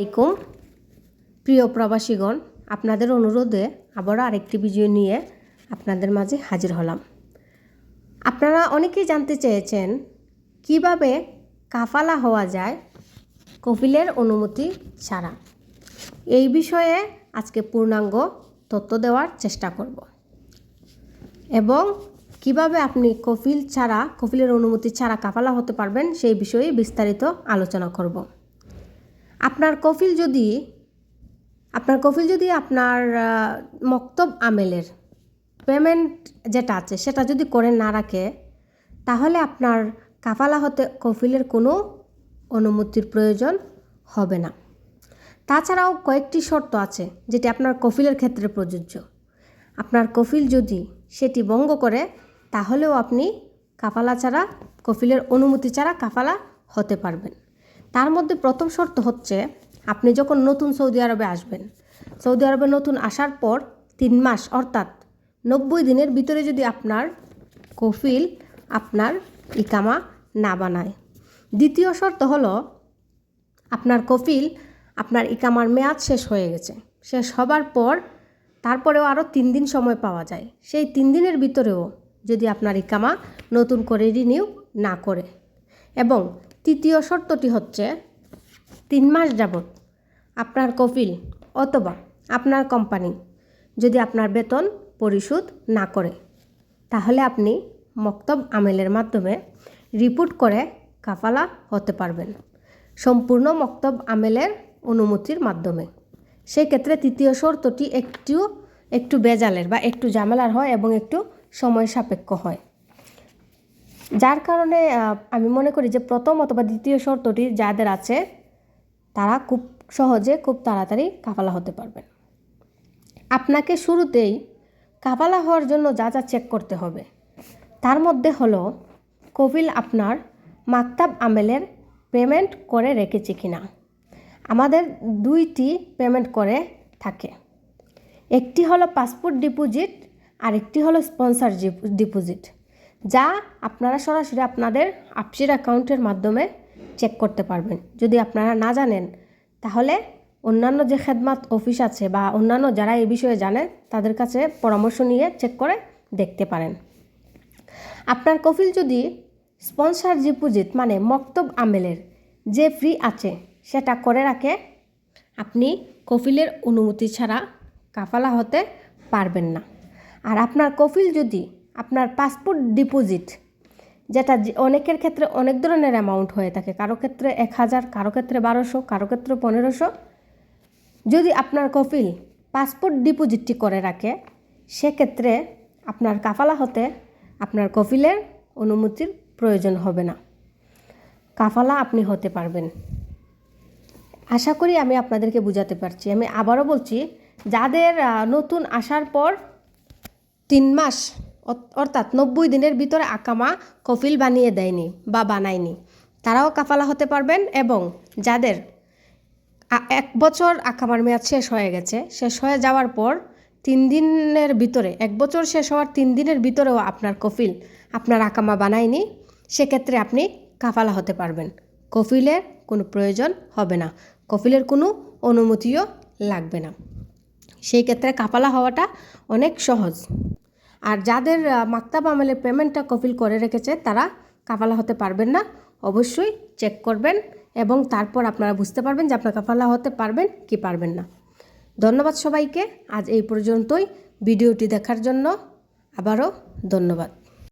আলাইকুম। প্রিয় প্রবাসীগণ, আপনাদের অনুরোধে আবারও আরেকটি ভিডিও নিয়ে আপনাদের মাঝে হাজির হলাম। আপনারা অনেকেই জানতে চেয়েছেন, কীভাবে কাফালা হওয়া যায় কপিলের অনুমতি ছাড়া। এই বিষয়ে আজকে পূর্ণাঙ্গ তথ্য দেওয়ার চেষ্টা করব। এবং কীভাবে আপনি কফিল ছাড়া কফিলের অনুমতি ছাড়া কাফালা হতে পারবেন সেই বিষয়ে বিস্তারিত আলোচনা করব। আপনার কফিল যদি, আপনার কফিল যদি আপনার মক্তব আমেলের পেমেন্ট যেটা আছে সেটা যদি করে না রাখে, তাহলে আপনার কাফালা হতে কফিলের কোনো অনুমতির প্রয়োজন হবে না। তাছাড়াও কয়েকটি শর্ত আছে যেটি আপনার কফিলের ক্ষেত্রে প্রযোজ্য। আপনার কফিল যদি সেটি ভঙ্গ করে, তাহলেও আপনি কাফালা ছাড়া, কফিলের অনুমতি ছাড়া কাফালা হতে পারবেন। তার মধ্যে প্রথম শর্ত হচ্ছে, আপনি যখন নতুন সৌদি আরবে আসবেন, সৌদি আরবে নতুন আসার পর তিন মাস, অর্থাৎ নব্বই দিনের ভিতরে যদি আপনার কফিল আপনার ইকামা না বানায়। দ্বিতীয় শর্ত হলো, আপনার কফিল আপনার ইকামার মেয়াদ শেষ হয়ে গেছে। শেষ হবার পর তারপরেও আরও তিন দিন সময় পাওয়া যায়। সেই তিন দিনের ভিতরেও যদি আপনার ইকামা নতুন করে রিনিউ না করে। এবং তৃতীয় শর্তটি হচ্ছে তিন মাস যাবত আপনার কফিল অথবা আপনার কোম্পানি যদি আপনার বেতন পরিশোধ না করে, তাহলে আপনি মক্তব আমেলের মাধ্যমে রিপোর্ট করে কাফালা হতে পারবেন সম্পূর্ণ মক্তব আমেলের অনুমতির মাধ্যমে। সেই ক্ষেত্রে তৃতীয় শর্তটি একটু একটু বেজালের বা একটু ঝামেলার হয় এবং একটু সময় সাপেক্ষ হয়। যার কারণে আমি মনে করি যে প্রথম অথবা দ্বিতীয় শর্তটি যাদের আছে, তারা খুব সহজে খুব তাড়াতাড়ি কাফালা হতে পারবেন। আপনাকে শুরুতেই কাফালা হওয়ার জন্য যা যা চেক করতে হবে, তার মধ্যে হলো কপিল আপনার মাকতাব আমেলের পেমেন্ট করে রেখেছে কিনা। আমাদের দুইটি পেমেন্ট করে থাকে। একটি হলো পাসপোর্ট ডিপোজিট আর একটি হলো স্পন্সর ডিপোজিট যা আপনারা সরাসরি আপনাদের আপসির অ্যাকাউন্টের মাধ্যমে চেক করতে পারবেন। যদি আপনারা না জানেন, তাহলে অন্যান্য যে খেদমাত অফিস আছে বা অন্যান্য যারা এই বিষয়ে জানে, তাদের কাছে পরামর্শ নিয়ে চেক করে দেখতে পারেন। আপনার কফিল যদি স্পন্সর ডিপোজিট মানে মক্তব আমেলের যে ফ্রি আছে, সেটা করে রাখে, আপনি কফিলের অনুমতি ছাড়া কাফালা হতে পারবেন না। আর আপনার কফিল যদি আপনার পাসপোর্ট ডিপোজিট, যেটা অনেকের ক্ষেত্রে অনেক ধরনের অ্যামাউন্ট হয়ে থাকে। কারও ক্ষেত্রে এক হাজার, কারও ক্ষেত্রে বারোশো, কারও ক্ষেত্রে পনেরোশো। যদি আপনার কফিল পাসপোর্ট ডিপোজিটটি করে রাখে, সেক্ষেত্রে আপনার কাফালা হতে আপনার কফিলের অনুমতির প্রয়োজন হবে না। কাফালা আপনি হতে পারবেন। আশা করি আমি আপনাদেরকে বুঝাতে পারছি। আমি আবারও বলছি, যাদের নতুন আসার পর তিন মাস অর্থাৎ নব্বই দিনের ভিতরে আকামা কফিল বানিয়ে দেয়নি বা বানায়নি। তারাও কাফালা হতে পারবেন এবং যাদের এক বছর আকামার মেয়াদ শেষ হয়ে গেছে, শেষ হয়ে যাওয়ার পর তিন দিনের ভিতরে, এক বছর শেষ হওয়ার তিন দিনের ভিতরেও আপনার কফিল, আপনার আকামা বানায়নি, সেক্ষেত্রে আপনি কাফালা হতে পারবেন। কফিলের কোনো প্রয়োজন হবে না। কফিলের কোনো অনুমতিও লাগবে না। সেই ক্ষেত্রে কাফালা হওয়াটা অনেক সহজ। আর যাদের মাক্তাব আমলের পেমেন্টটা কফিল করে রেখেছে, তারা কাফালা হতে পারবেন না। অবশ্যই চেক করবেন এবং তারপর আপনারা বুঝতে পারবেন যে আপনার কাফালা হতে পারবেন কি পারবেন না। ধন্যবাদ সবাইকে। আজ এই পর্যন্তই। ভিডিওটি দেখার জন্য আবারও ধন্যবাদ।